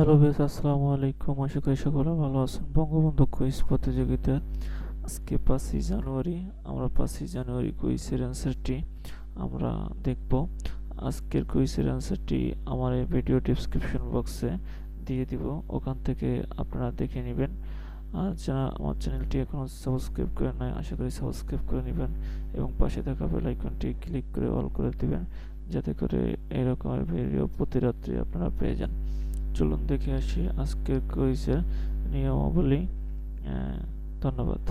Hello base আসসালামু আলাইকুম। আশা করি সকলে ভালো আছেন। বঙ্গবন্ধু কুইজ প্রতিযোগিতা আজকে পাঁচই জানুয়ারি। আমরা পাঁচই জানুয়ারি কুইজের অ্যান্সারটি আমরা দেখব। আজকের কুইজের অ্যান্সারটি আমার এই ভিডিও ডিসক্রিপশন বক্সে দিয়ে দিব। ওখান থেকে আপনারা দেখে নেবেন। আর যারা আমার চ্যানেলটি এখনও সাবস্ক্রাইব করে নেয় আশা করি সাবস্ক্রাইব করে নেবেন এবং পাশে থাকা বেল আইকনটি ক্লিক করে অল করে দিবেন, যাতে করে এরকমের ভিডিও প্রতি রাত্রি আপনারা পেয়ে যান। চলুন দেখে আসি আজকের কুইজের নিয়মাবলী। ধন্যবাদ।